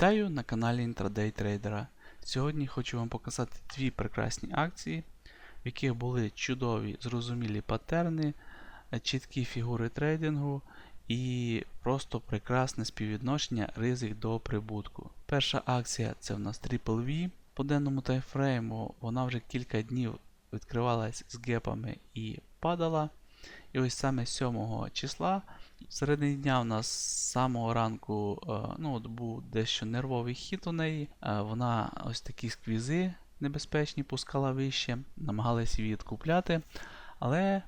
Вітаю на каналі Intraday Trader. Сьогодні хочу вам показати дві прекрасні акції, в яких були чудові зрозумілі паттерни, чіткі фігури трейдингу і просто прекрасне співвідношення ризик до прибутку. Перша акція це в нас Triple V. По денному таймфрейму вона вже кілька днів відкривалась з гепами і падала. І ось саме 7 числа Середині дня у нас з самого ранку е, ну, от був дещо нервовий хід у неї. Е, Вона ось такі сквізи небезпечні пускала вище, намагалась її відкупляти. Але е,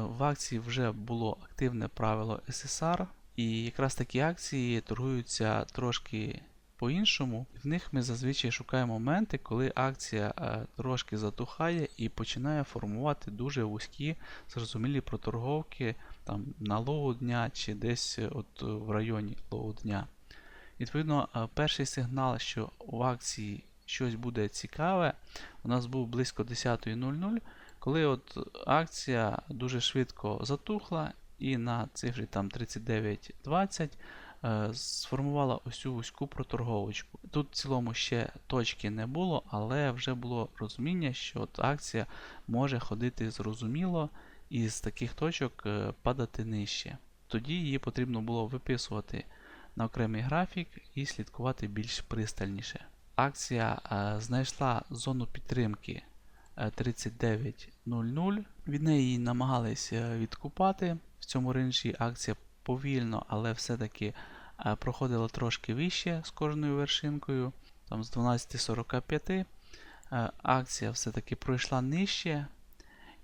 в акції вже було активне правило SSR, і якраз такі акції торгуються трошки по-іншому. В них ми зазвичай шукаємо моменти, коли акція е, трошки затухає і починає формувати дуже вузькі, зрозумілі проторговки там, на лоу дня чи десь е, от в районі лоу дня. Відповідно, е, перший сигнал, що у акції щось буде цікаве, у нас був близько 10.00, коли от акція дуже швидко затухла і на цифрі там 39.20 е, сформувала ось вузьку проторговочку. Тут в цілому ще точки не було, але вже було розуміння, що от акція може ходити зрозуміло і з таких точок е, падати нижче. Тоді її потрібно було виписувати на окремий графік і слідкувати більш пристальніше. Акція е, знайшла зону підтримки е, 39.00. Від неї намагалися відкупати. В цьому ринжі акція повільно, але все-таки е, проходила трошки вище з кожною вершинкою. Там з 12.45 е, акція все-таки пройшла нижче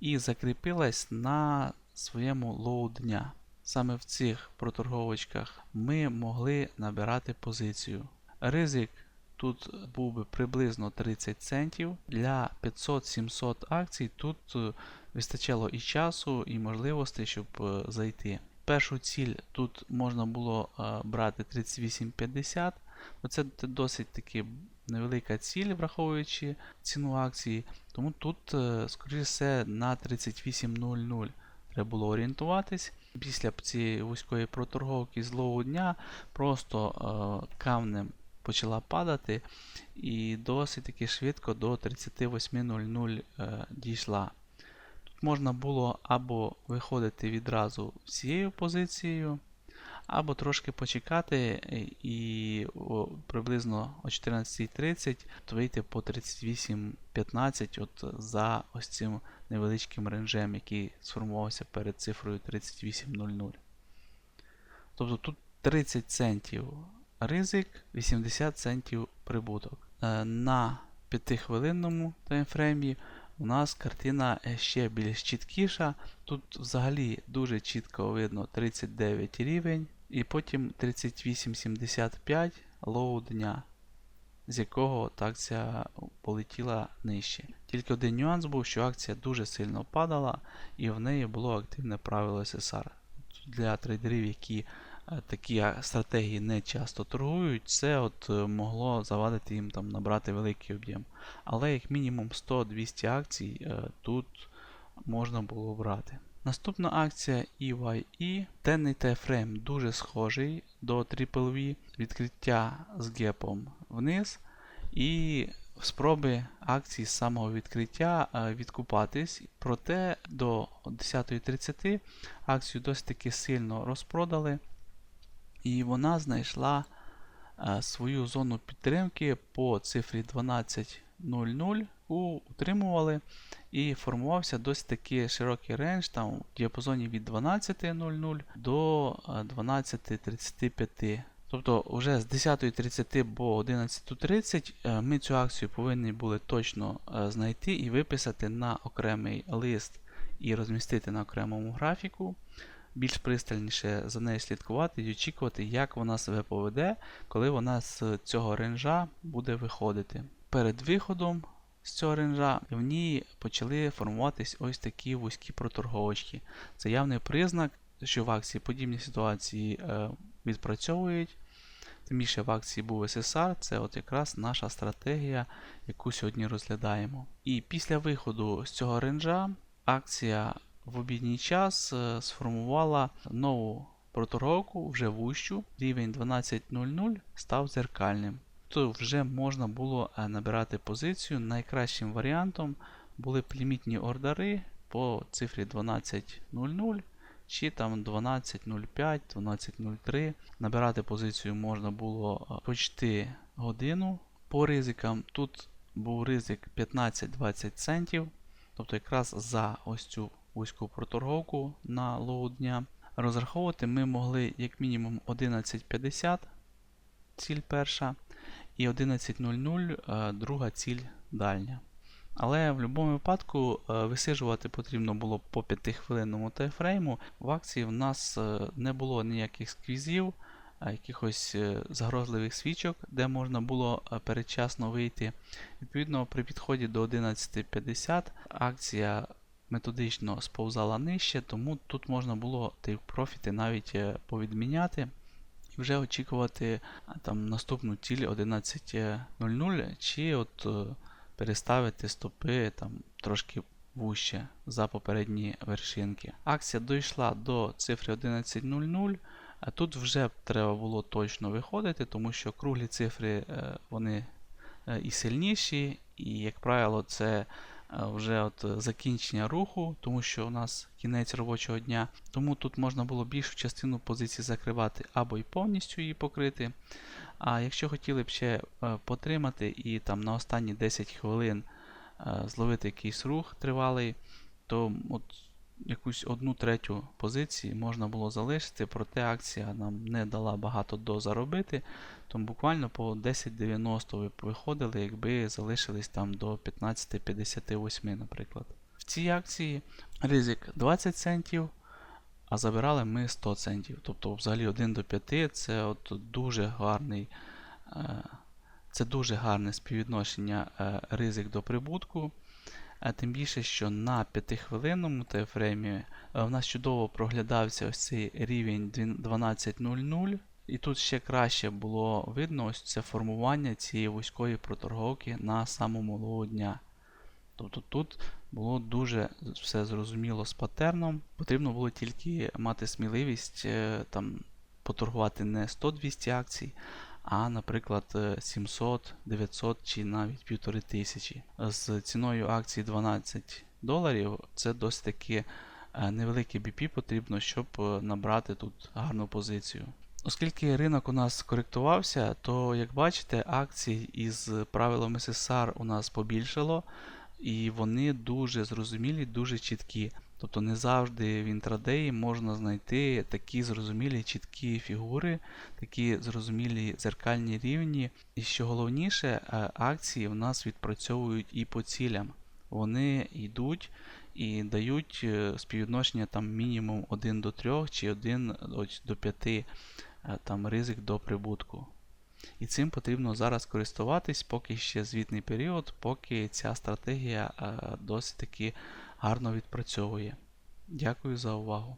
і закріпилась на своєму лоу дня. Саме в цих проторговочках ми могли набирати позицію. Ризик тут був би приблизно 30 центів. Для 500-700 акцій тут е, вистачало і часу, і можливостей, щоб зайти. Першу ціль тут можна було е, брати 38,50. Це досить таки невелика ціль, враховуючи ціну акції. Тому тут, е, скоріше все, на 38.00 треба було орієнтуватись. Після цієї вузької проторговки з лоу дня просто е, камнем почала падати і досить таки швидко до 38.00 е, дійшла. Можна було або виходити відразу всією позицією, або трошки почекати і приблизно о 14.30 вийти по 38.15 от за ось цим невеличким ренжем, який сформувався перед цифрою 38.00. Тобто тут 30 центів ризик, 80 центів прибуток. Е, На 5-хвилинному таймфреймі у нас картина ще більш чіткіша. Тут взагалі дуже чітко видно 39 рівень і потім 38,75 лоу дня, з якого акція полетіла нижче. Тільки один нюанс був, що акція дуже сильно падала і в неї було активне правило SSR. Для трейдерів, які такі стратегії не часто торгують, це от могло завадити їм там набрати великий об'єм. Але як мінімум 100-200 акцій тут можна було брати. Наступна акція EYE. Денний тайфрейм дуже схожий до Triple V, відкриття з гепом вниз. І спроби акції з самого відкриття відкупатись. Проте до 10.30 акцію досить таки сильно розпродали. І вона знайшла свою зону підтримки по цифрі 12.00 утримували і формувався досить такий широкий рейндж там в діапазоні від 12.00 до 12.35. Тобто вже з 10.30 по 11.30 ми цю акцію повинні були точно знайти і виписати на окремий лист і розмістити на окремому графіку. Більш пристальніше за нею слідкувати і очікувати, як вона себе поведе, коли вона з цього ренжа буде виходити. Перед виходом з цього ренжа в ній почали формуватись ось такі вузькі проторговочки. Це явний признак, що в акції подібні ситуації е, відпрацьовують. Тим більше в акції був SSR, це от якраз наша стратегія, яку сьогодні розглядаємо. І після виходу з цього ренжа акція в обідній час е, сформувала нову проторговку вже вущу, рівень 12.00 став зеркальним. То вже можна було е, набирати позицію. Найкращим варіантом були б лімітні ордери по цифрі 12.00 чи там 12.05, 12.03. Набирати позицію можна було е, почти годину. По ризикам тут був ризик 15-20 центів. Тобто якраз за ось цю вузьку проторговку на лоу дня. Розраховувати ми могли як мінімум 11.50 ціль перша і 11.00 е, друга ціль дальня. Але в будь-якому випадку е, висиджувати потрібно було по 5-хвилинному тайфрейму. В акції в нас е, не було ніяких сквізів, якихось загрозливих свічок, де можна було передчасно вийти. Відповідно, при підході до 11.50 акція методично сповзала нижче, тому тут можна було ті профіти навіть е, повідміняти і вже очікувати там наступну ціль 11.00 чи от е, переставити стопи там трошки вуще за попередні вершинки. Акція дійшла до цифри 11.00. А тут вже треба було точно виходити, тому що круглі цифри е, вони і сильніші, і, як правило, це вже от закінчення руху, тому що у нас кінець робочого дня. Тому тут можна було більшу частину позиції закривати або і повністю її покрити. А якщо хотіли б ще е, потримати і там на останні 10 хвилин е, зловити якийсь рух тривалий, то от якусь одну третю позиції можна було залишити, проте акція нам не дала багато дозаробити, тому буквально по 10.90 ви виходили, якби залишились там до 15.58, наприклад. В цій акції ризик 20 центів, а забирали ми 100 центів. Тобто взагалі 1 до 5 це от дуже гарний. е, Це дуже гарне співвідношення е, ризик до прибутку. А тим більше, що на 5-хвилинному тайфреймі е, в нас чудово проглядався ось цей рівень 12.00. І тут ще краще було видно ось це формування цієї вузької проторговки на самому лоу дня. Тобто тут було дуже все зрозуміло з патерном. Потрібно було тільки мати сміливість е, там, поторгувати не 100-200 акцій, а, наприклад, е, 700, 900 чи навіть 1500. З ціною акції 12 доларів це досить таки е, невелике BP потрібно, щоб е, набрати тут гарну позицію. Оскільки ринок у нас коректувався, то як бачите, акцій із правилами SSR у нас побільшало, і вони дуже зрозумілі, дуже чіткі. Тобто не завжди в інтрадеї можна знайти такі зрозумілі чіткі фігури, такі зрозумілі зеркальні рівні. І що головніше, е, акції в нас відпрацьовують і по цілям. Вони йдуть і дають е, співвідношення там мінімум 1 до 3 чи 1 до 5 е, там ризик до прибутку. І цим потрібно зараз користуватись, поки ще звітний період, поки ця стратегія досить таки гарно відпрацьовує. Дякую за увагу.